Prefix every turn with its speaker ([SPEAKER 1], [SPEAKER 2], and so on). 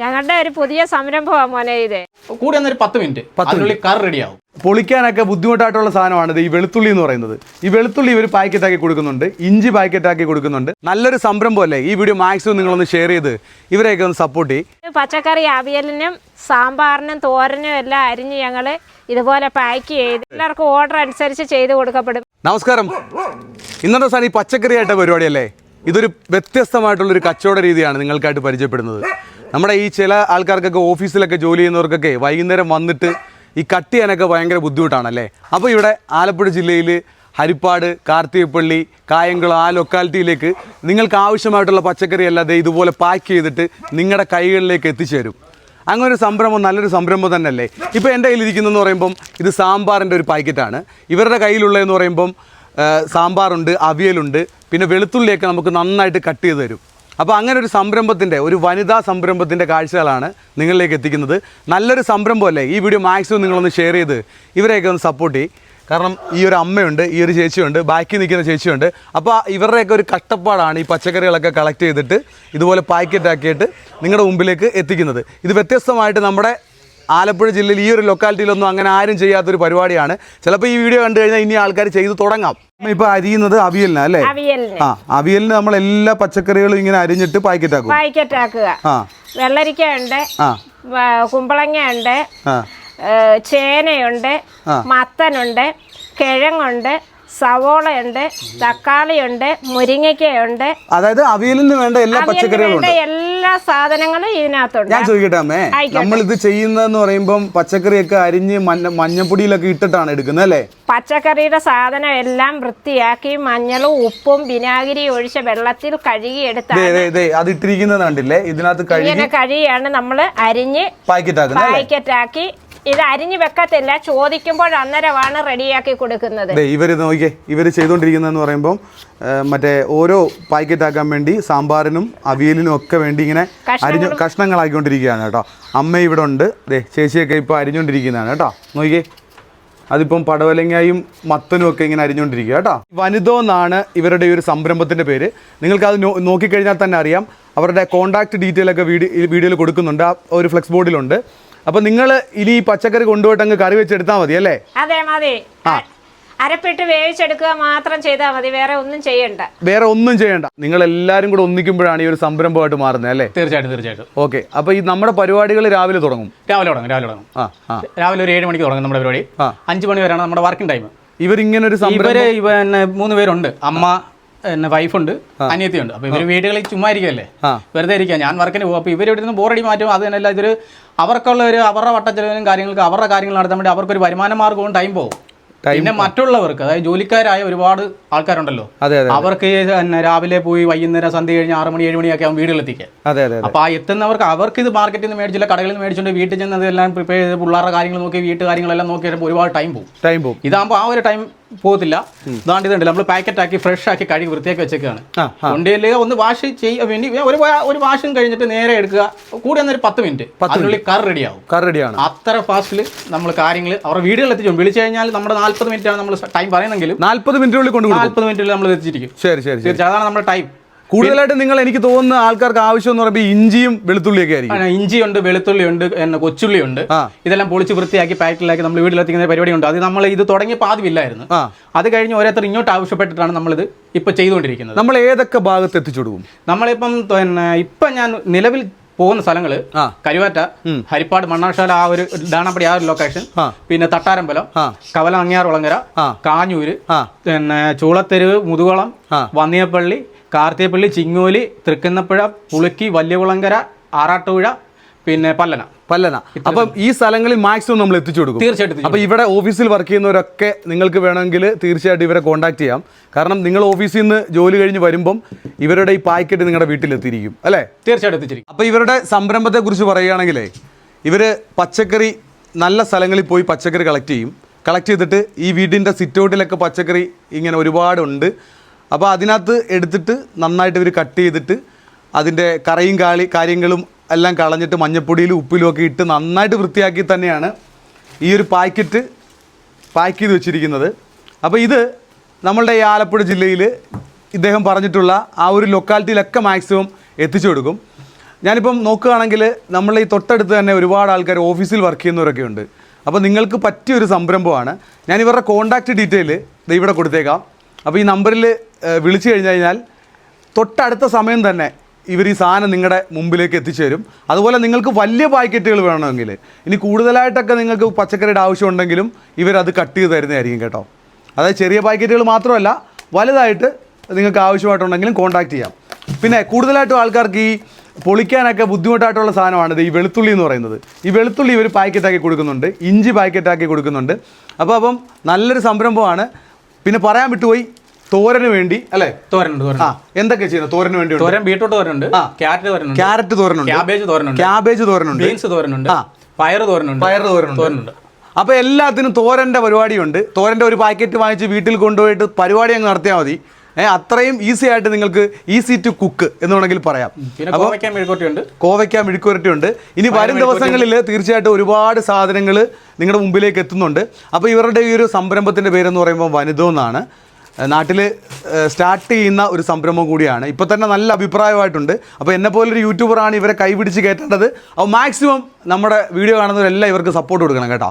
[SPEAKER 1] ഞങ്ങളുടെ ഒരു പുതിയ സംരംഭമാണ് മോനെ ഇത്.
[SPEAKER 2] കൂടി പത്ത് മിനിറ്റ്. അതിനുള്ളിൽ കറി റെഡിയാവും.
[SPEAKER 3] പൊളിക്കാനൊക്കെ ബുദ്ധിമുട്ടായിട്ടുള്ള സാധനമാണ് ഈ വെളുത്തുള്ളി എന്ന് പറയുന്നത്. ഈ വെളുത്തുള്ളി ഇവർ പാക്കറ്റാക്കി കൊടുക്കുന്നുണ്ട്. ഇഞ്ചി പാക്കറ്റാക്കി കൊടുക്കുന്നുണ്ട്. നല്ലൊരു സംരംഭമല്ലേ? ഈ വീഡിയോ മാക്സിമം നിങ്ങളൊന്ന് ഷെയർ ചെയ്ത് ഇവരെയൊക്കെ ഒന്ന് സപ്പോർട്ട് ചെയ്യും.
[SPEAKER 1] പച്ചക്കറി അവിയലിനും സാമ്പാറിനും തോരനും എല്ലാം അരിഞ്ഞ് ഞങ്ങൾ ഇതുപോലെ പാക്ക് ചെയ്ത് എല്ലാവർക്കും ഓർഡർ അനുസരിച്ച് ചെയ്ത് കൊടുക്കപ്പെടും.
[SPEAKER 3] നമസ്കാരം. ഇന്നത്തെ സാധനം ഈ പച്ചക്കറിയായിട്ട പരിപാടിയല്ലേ? ഇതൊരു വ്യത്യസ്തമായിട്ടുള്ളൊരു കച്ചവട രീതിയാണ് നിങ്ങൾക്കായിട്ട് പരിചയപ്പെടുന്നത്. നമ്മുടെ ഈ ചില ആൾക്കാർക്കൊക്കെ ഓഫീസിലൊക്കെ ജോലി ചെയ്യുന്നവർക്കൊക്കെ വൈകുന്നേരം വന്നിട്ട് ഈ കട്ട് ചെയ്യാനൊക്കെ ഭയങ്കര ബുദ്ധിമുട്ടാണല്ലേ? അപ്പോൾ ഇവിടെ ആലപ്പുഴ ജില്ലയിൽ ഹരിപ്പാട് കാർത്തികപ്പള്ളി കായംകുളം ആ ലൊക്കാലിറ്റിയിലേക്ക് നിങ്ങൾക്ക് ആവശ്യമായിട്ടുള്ള പച്ചക്കറി അല്ലാതെ ഇതുപോലെ പാക്ക് ചെയ്തിട്ട് നിങ്ങളുടെ കൈകളിലേക്ക് എത്തിച്ചേരും. അങ്ങനെ ഒരു സംരംഭം നല്ലൊരു സംരംഭം തന്നെയല്ലേ? ഇപ്പോൾ എന്റെ കയ്യിലിരിക്കുന്നതെന്ന് പറയുമ്പം ഇത് സാമ്പാറിന്റെ ഒരു പാക്കറ്റാണ് ഇവരുടെ കയ്യിലുള്ളതെന്ന് പറയുമ്പം സാമ്പാറുണ്ട് അവിയലുണ്ട് പിന്നെ വെളുത്തുള്ളിയൊക്കെ നമുക്ക് നന്നായിട്ട് കട്ട് ചെയ്ത് തരും. അപ്പോൾ അങ്ങനെ ഒരു സംരംഭത്തിന്റെ ഒരു വനിതാ സംരംഭത്തിന്റെ കാഴ്ചകളാണ് നിങ്ങളിലേക്ക് എത്തിക്കുന്നത്. നല്ലൊരു സംരംഭമല്ലേ? ഈ വീഡിയോ മാക്സിമം നിങ്ങളൊന്ന് ഷെയർ ചെയ്ത് ഇവരെയൊക്കെ ഒന്ന് സപ്പോർട്ട് ചെയ്യും. കാരണം ഈ ഒരു അമ്മയുണ്ട് ഈ ഒരു ചേച്ചിയുണ്ട് ബാക്കി നിൽക്കുന്ന ചേച്ചിയുണ്ട്. അപ്പോൾ ഇവരുടെയൊക്കെ ഒരു കഷ്ടപ്പാടാണ് ഈ പച്ചക്കറികളൊക്കെ കളക്ട് ചെയ്തിട്ട് ഇതുപോലെ പാക്കറ്റാക്കിയിട്ട് നിങ്ങളുടെ മുമ്പിലേക്ക് എത്തിക്കുന്നത്. ഇത് വ്യത്യസ്തമായിട്ട് നമ്മുടെ ആലപ്പുഴ ജില്ലയിൽ ഈ ഒരു ലൊക്കാലിറ്റിയിലൊന്നും അങ്ങനെ ആരും ചെയ്യാത്തൊരു പരിപാടിയാണ്. ചിലപ്പോൾ ഈ വീഡിയോ കണ്ടു കഴിഞ്ഞാൽ ഇനി ആൾക്കാർ ചെയ്തു തുടങ്ങാം. ഇപ്പൊ അരിയുന്നത് അവിയലിനാ അല്ലേ? ആ അവിയലിന് നമ്മൾ എല്ലാ പച്ചക്കറികളും ഇങ്ങനെ അരിഞ്ഞിട്ട് പാക്കറ്റ് ആക്കും
[SPEAKER 1] പാക്കറ്റ് ആക്കുക
[SPEAKER 3] ആ.
[SPEAKER 1] വെള്ളരിക്ക ഉണ്ട്
[SPEAKER 3] ആ.
[SPEAKER 1] കുമ്പളങ്ങ ഉണ്ട് ചേനയുണ്ട് മത്തനുണ്ട് കിഴങ്ങുണ്ട് സവോളയുണ്ട് തക്കാളിയുണ്ട് മുരിങ്ങയ്ക്കയുണ്ട്.
[SPEAKER 3] അതായത് അവിയലിന് വേണ്ട എല്ലാ പച്ചക്കറികളും
[SPEAKER 1] എല്ലാ സാധനങ്ങളും ഇതിനകത്തുണ്ട്.
[SPEAKER 3] ഞാൻ ചോദിക്കട്ടെ അമ്മേ നമ്മൾ ഇത് ചെയ്യുന്നതെന്ന് പറയുമ്പോൾ പച്ചക്കറിയൊക്കെ അരിഞ്ഞ് മഞ്ഞ മഞ്ഞപ്പൊടിയിലൊക്കെ ഇട്ടിട്ടാണ് എടുക്കുന്നത് അല്ലേ?
[SPEAKER 1] പച്ചക്കറിയുടെ സാധനം എല്ലാം വൃത്തിയാക്കി മഞ്ഞളും ഉപ്പും വിനാഗിരി ഒഴിച്ച വെള്ളത്തിൽ
[SPEAKER 3] ദേ ദേ അത് ഇട്ടിരിക്കുന്നത് കണ്ടില്ലേ? ഇതിനകത്ത് കഴുകി
[SPEAKER 1] കഴിയാണ് നമ്മൾ അരിഞ്ഞ് പാക്കറ്റാക്കി ഇത് അരിഞ്ഞ് വെക്കത്തില്ല ചോദിക്കുമ്പോൾ അന്നേരമാണ് റെഡിയാക്കി കൊടുക്കുന്നത്.
[SPEAKER 3] ഇവർ നോക്കിയേ ഇവർ ചെയ്തുകൊണ്ടിരിക്കുന്നതെന്ന് പറയുമ്പോൾ മറ്റേ ഓരോ പാക്കറ്റ് ആക്കാൻ വേണ്ടി സാമ്പാറിനും അവിയലിനും ഒക്കെ വേണ്ടി ഇങ്ങനെ അരിഞ്ഞു കഷ്ണങ്ങളാക്കിക്കൊണ്ടിരിക്കുകയാണ് കേട്ടോ. അമ്മ ഇവിടെ ഉണ്ട്. ദേ ചേച്ചിയൊക്കെ ഇപ്പോൾ അരിഞ്ഞുകൊണ്ടിരിക്കുന്നതാണ് കേട്ടോ. നോക്കിയേ അതിപ്പം പടവലങ്ങയും മത്തനും ഒക്കെ ഇങ്ങനെ അരിഞ്ഞുകൊണ്ടിരിക്കുക കേട്ടോ. വനിതോ എന്നാണ് ഇവരുടെ ഈ ഒരു സംരംഭത്തിന്റെ പേര്. നിങ്ങൾക്ക് അത് നോക്കിക്കഴിഞ്ഞാൽ തന്നെ അറിയാം. അവരുടെ കോൺടാക്ട് ഡീറ്റെയിൽ ഒക്കെ വീഡിയോ വീഡിയോയിൽ കൊടുക്കുന്നുണ്ട്. ആ ഒരു ഫ്ലെക്സ് ബോർഡിലുണ്ട് അപ്പോൾ നിങ്ങൾ ഇനി ഈ പച്ചക്കറി കൊണ്ടുപോയിട്ട് അങ്ങ് കറി വെച്ചെടുത്താൽ മതി അല്ലേ?
[SPEAKER 1] അതെ മതി. അരപ്പിട്ട് വേവിച്ചെടുക്കുക മാത്രം ചെയ്താൽ മതി. വേറെ ഒന്നും ചെയ്യണ്ട.
[SPEAKER 3] വേറെ ഒന്നും ചെയ്യണ്ട. നിങ്ങൾ എല്ലാവരും കൂടെ ഒന്നിക്കുമ്പോഴാണ് ഈ ഒരു സംരംഭമായിട്ട് മാറുന്നത് അല്ലേ?
[SPEAKER 2] തീർച്ചയായിട്ടും തീർച്ചയായിട്ടും.
[SPEAKER 3] ഓക്കെ. അപ്പൊ ഈ നമ്മുടെ പരിപാടികൾ രാവിലെ തുടങ്ങും?
[SPEAKER 2] രാവിലെ തുടങ്ങും രാവിലെ തുടങ്ങും. രാവിലെ ഒരു ഏഴ് മണിക്ക് തുടങ്ങും നമ്മുടെ പരിപാടി. അഞ്ചു മണി വരെയാണ് നമ്മുടെ വർക്കിംഗ് ടൈം
[SPEAKER 3] ഇവരിങ്ങനെ ഒരു സംരംഭം
[SPEAKER 2] ഇവർ മൂന്ന് പേരുണ്ട്. അമ്മ പിന്നെ വൈഫുണ്ട് അനിയത്തിയുണ്ട്. അപ്പൊ ഇവർ വീടുകളിൽ ചുമ്മാ
[SPEAKER 3] ഇരിക്കുമല്ലേ
[SPEAKER 2] വെറുതെ ഇരിക്കുക ഞാൻ വർക്കിന് പോകും അപ്പൊ ഇവരിവിടെ നിന്ന് ബോറടി മാറ്റും. അത് തന്നെയല്ല ഇതൊരു അവർക്കുള്ള ഒരു അവരുടെ വട്ടച്ചെലവിനും കാര്യങ്ങൾക്ക് അവരുടെ കാര്യങ്ങൾ നടത്താൻ വേണ്ടി അവർക്കൊരു വരുമാന മാർഗവും ടൈം പോകും. പിന്നെ മറ്റുള്ളവർക്ക് അതായത് ജോലിക്കാരായ ഒരുപാട് ആൾക്കാരുണ്ടല്ലോ. അവർക്ക് രാവിലെ പോയി വൈകുന്നേരം സന്ധ്യ കഴിഞ്ഞ് ആറ് മണി ഏഴ് മണിയൊക്കെ ആവും വീടുകളെത്തിക്കാൻ
[SPEAKER 3] അപ്പൊ
[SPEAKER 2] അപ്പോൾ ആ എത്തുന്നവർക്ക് അവർക്ക് ഇത് മാർക്കറ്റിൽ നിന്ന് മേടിച്ചില്ല കടകളിൽ നിന്ന് മേടിച്ചുകൊണ്ട് വീട്ടിൽ ചെന്ന് അതെല്ലാം പ്രിപ്പയർ ചെയ്ത് പിള്ളേരുടെ കാര്യങ്ങൾ നോക്കി വീട്ടു കാര്യങ്ങളെല്ലാം നോക്കി വരുമ്പോൾ ഒരുപാട് ടൈം പോകും.
[SPEAKER 3] ടൈം പോകും.
[SPEAKER 2] ഇതാകുമ്പോൾ ആ ഒരു ടൈം പോകത്തില്ല. ഇതാണ്ട് ഇതുണ്ട്. നമ്മൾ പാക്കറ്റ് ആക്കി ഫ്രഷ് ആക്കി കഴുകി വൃത്തിയാക്കി വെച്ചേക്കാണ്.
[SPEAKER 3] ആ
[SPEAKER 2] ഒന്ന് വാഷ് ചെയ്യാൻ വേണ്ടി ഒരു ഒരു വാഷും കഴിഞ്ഞിട്ട് നേരെ എടുക്കുക. കൂടി ഒരു പത്ത് മിനിറ്റ്. അതിനുള്ളിൽ കർ റെഡിയാവും.
[SPEAKER 3] കറി റെഡിയാണ്.
[SPEAKER 2] അത്ര ഫാസ്റ്റിൽ നമ്മൾ കാര്യങ്ങൾ അവരുടെ വീടുകളിൽ എത്തിച്ചു. വിളിച്ചു കഴിഞ്ഞാൽ നമ്മുടെ നാല്പത് മിനിറ്റ് ആണ് നമ്മൾ ടൈം പറയുന്നെങ്കിലും
[SPEAKER 3] നാല്പത് മിനിറ്റിനുള്ളിൽ കൊണ്ടു
[SPEAKER 2] നാല്പത് മിനിറ്റിൽ നമ്മൾ എത്തിച്ചിരിക്കും.
[SPEAKER 3] ശരി ശരി.
[SPEAKER 2] അതാണ് നമ്മുടെ ടൈം.
[SPEAKER 3] കൂടുതലായിട്ട് നിങ്ങൾ എനിക്ക് തോന്നുന്ന ആൾക്കാർക്ക് ആവശ്യം എന്ന് പറയുമ്പോൾ ഇഞ്ചിയും വെളുത്തുള്ളിയൊക്കെ ആയിരിക്കും.
[SPEAKER 2] ഇഞ്ചിയുണ്ട് വെളുത്തുള്ളിയുണ്ട് കൊച്ചുള്ളിയുണ്ട്.
[SPEAKER 3] ഉണ്ട്
[SPEAKER 2] ഇതെല്ലാം പൊളിച്ച് വൃത്തിയാക്കി പാക്കറ്റിലാക്കി നമ്മൾ വീട്ടിലെത്തിക്കുന്ന പരിപാടിയുണ്ട്. അത് നമ്മൾ ഇത് തുടങ്ങിയപ്പോൾ ആദ്യമില്ലായിരുന്നു
[SPEAKER 3] ആ.
[SPEAKER 2] അത് കഴിഞ്ഞ് ഓരോരുത്തർ ഇങ്ങോട്ട് ആവശ്യപ്പെട്ടിട്ടാണ് നമ്മളിത് ഇപ്പൊ ചെയ്തുകൊണ്ടിരിക്കുന്നത്.
[SPEAKER 3] നമ്മൾ ഏതൊക്കെ ഭാഗത്ത് എത്തിച്ചു കൊടുക്കും?
[SPEAKER 2] നമ്മളിപ്പം പിന്നെ ഇപ്പം ഞാൻ നിലവിൽ പോകുന്ന സ്ഥലങ്ങൾ. കരുവാറ്റ ഹരിപ്പാട് മണ്ണാർശാല ആ ഒരു ഡാണപ്പടി ആ ഒരു ലൊക്കേഷൻ പിന്നെ തട്ടാരമ്പലം കവല അങ്ങാറുളങ്ങര. കാഞ്ഞൂര് പിന്നെ ചൂളത്തെരുവ് മുതുകുളം. വന്നിയപ്പള്ളി കാർത്തിയപ്പള്ളി ചിങ്ങോലി തൃക്കുന്നപ്പുഴ പുളുക്കി വലിയകുളങ്കര ആറാട്ടുപുഴ പിന്നെ പല്ലന.
[SPEAKER 3] പല്ലന. അപ്പം ഈ സ്ഥലങ്ങളിൽ മാക്സിമം നമ്മൾ എത്തിച്ചു കൊടുക്കും.
[SPEAKER 2] തീർച്ചയായിട്ടും
[SPEAKER 3] അപ്പോൾ ഇവിടെ ഓഫീസിൽ വർക്ക് ചെയ്യുന്നവരൊക്കെ നിങ്ങൾക്ക് വേണമെങ്കിൽ തീർച്ചയായിട്ടും ഇവരെ കോൺടാക്ട് ചെയ്യാം. കാരണം നിങ്ങൾ ഓഫീസിൽ നിന്ന് ജോലി കഴിഞ്ഞ് വരുമ്പം ഇവരുടെ ഈ പാക്കറ്റ് നിങ്ങളുടെ വീട്ടിലെത്തിയിരിക്കും. അല്ലേ?
[SPEAKER 2] തീർച്ചയായിട്ടും എത്തിച്ചിരിക്കും.
[SPEAKER 3] അപ്പോൾ ഇവരുടെ സംരംഭത്തെക്കുറിച്ച് പറയുകയാണെങ്കിലേ ഇവർ പച്ചക്കറി നല്ല സ്ഥലങ്ങളിൽ പോയി പച്ചക്കറി കളക്ട് ചെയ്യും. കളക്ട് ചെയ്തിട്ട് ഈ വീടിന്റെ സിറ്റൗട്ടിലൊക്കെ പച്ചക്കറി ഇങ്ങനെ ഒരുപാടുണ്ട്. അപ്പോൾ അതിനകത്ത് എടുത്തിട്ട് നന്നായിട്ട് ഇവർ കട്ട് ചെയ്തിട്ട് അതിന്റെ കറയും കാളി കാര്യങ്ങളും എല്ലാം കളഞ്ഞിട്ട് മഞ്ഞപ്പൊടിയിലും ഉപ്പിലും ഒക്കെ ഇട്ട് നന്നായിട്ട് വൃത്തിയാക്കി തന്നെയാണ് ഈ ഒരു പാക്കറ്റ് പാക്ക് ചെയ്ത് വെച്ചിരിക്കുന്നത്. അപ്പോൾ ഇത് നമ്മളുടെ ഈ ആലപ്പുഴ ജില്ലയിൽ ഇദ്ദേഹം പറഞ്ഞിട്ടുള്ള ആ ഒരു ലൊക്കാലിറ്റിയിലൊക്കെ മാക്സിമം എത്തിച്ചു കൊടുക്കും. ഞാനിപ്പം നോക്കുകയാണെങ്കിൽ നമ്മൾ ഈ തൊട്ടടുത്ത് തന്നെ ഒരുപാട് ആൾക്കാർ ഓഫീസിൽ വർക്ക് ചെയ്യുന്നവരൊക്കെ ഉണ്ട്. അപ്പോൾ നിങ്ങൾക്ക് പറ്റിയ ഒരു സംരംഭമാണ്. ഞാൻ ഇവരുടെ കോൺടാക്റ്റ് ഡീറ്റെയിൽ ഇവിടെ കൊടുത്തേക്കാം. അപ്പോൾ ഈ നമ്പറിൽ വിളിച്ചു കഴിഞ്ഞു കഴിഞ്ഞാൽ തൊട്ടടുത്ത സമയം തന്നെ ഇവർ ഈ സാധനം നിങ്ങളുടെ മുമ്പിലേക്ക് എത്തിച്ചു തരും അതുപോലെ നിങ്ങൾക്ക് വലിയ പാക്കറ്റുകൾ വേണമെങ്കിൽ. ഇനി കൂടുതലായിട്ടൊക്കെ നിങ്ങൾക്ക് പച്ചക്കറിയുടെ ആവശ്യമുണ്ടെങ്കിലും ഇവരത് കട്ട് ചെയ്ത് തരുന്നതായിരിക്കും കേട്ടോ. അതായത് ചെറിയ പാക്കറ്റുകൾ മാത്രമല്ല വലുതായിട്ട് നിങ്ങൾക്ക് ആവശ്യമായിട്ടുണ്ടെങ്കിലും കോൺടാക്ട് ചെയ്യാം. പിന്നെ കൂടുതലായിട്ടും ആൾക്കാർക്ക് ഈ പൊളിക്കാനൊക്കെ ബുദ്ധിമുട്ടായിട്ടുള്ള സാധനമാണ് ഈ വെളുത്തുള്ളി എന്ന് പറയുന്നത്. ഈ വെളുത്തുള്ളി ഇവർ പാക്കറ്റാക്കി കൊടുക്കുന്നുണ്ട് ഇഞ്ചി പാക്കറ്റാക്കി കൊടുക്കുന്നുണ്ട്. അപ്പോൾ അപ്പം നല്ലൊരു സംരംഭമാണ്. പിന്നെ പറയാൻ വിട്ടുപോയി തോരന് വേണ്ടി അല്ലേ?
[SPEAKER 2] തോരനുണ്ട് തോരൻ
[SPEAKER 3] ആ എന്തൊക്കെ ചെയ്യുന്നത് തോരന് വേണ്ടി
[SPEAKER 2] തോരൻ ബീട്രൂട്ട് തോരനുണ്ട്. ക്യാരറ്റ് തോരനുണ്ട്
[SPEAKER 3] ക്യാരറ്റ് തോരനുണ്ട്.
[SPEAKER 2] ക്യാബേജ് തോരനുണ്ട്
[SPEAKER 3] ക്യാബേജ് തോരനുണ്ട്.
[SPEAKER 2] ബീൻസ് തോരനുണ്ട് പയർ തോരനുണ്ട്
[SPEAKER 3] പയർ തോരനുണ്ട്.
[SPEAKER 2] തോരനുണ്ട്.
[SPEAKER 3] അപ്പോൾ എല്ലാത്തിനും തോരന്റെ പരിപാടിയുണ്ട്. തോരന്റെ ഒരു പാക്കറ്റ് വാങ്ങിച്ച് വീട്ടിൽ കൊണ്ടുപോയിട്ട് പരിപാടി അങ്ങ് നടത്തിയാൽ മതി. ഏഹ് അത്രയും ഈസി ആയിട്ട് നിങ്ങൾക്ക് ഈസി ടു കുക്ക് എന്ന് വേണമെങ്കിൽ പറയാം.
[SPEAKER 2] പിന്നെ കോവയ്ക്കാൻ ഉണ്ട്
[SPEAKER 3] കോവയ്ക്ക ഇനി വരും ദിവസങ്ങളിൽ തീർച്ചയായിട്ടും ഒരുപാട് സാധനങ്ങൾ നിങ്ങളുടെ മുമ്പിലേക്ക് എത്തുന്നുണ്ട്. അപ്പോൾ ഇവരുടെ ഈ ഒരു സംരംഭത്തിന്റെ പേരെന്ന് പറയുമ്പോൾ വനിതോ എന്നാണ്. നാട്ടിൽ സ്റ്റാർട്ട് ചെയ്യുന്ന ഒരു സംരംഭം കൂടിയാണ്. ഇപ്പോൾ തന്നെ നല്ല അഭിപ്രായമായിട്ടുണ്ട്. അപ്പോൾ എന്നെ പോലൊരു യൂട്യൂബറാണ് ഇവരെ കൈപിടിച്ച് കയറ്റേണ്ടത്. അപ്പോൾ മാക്സിമം നമ്മുടെ വീഡിയോ കാണുന്നവരെല്ലാം ഇവർക്ക് സപ്പോർട്ട് കൊടുക്കണം കേട്ടോ.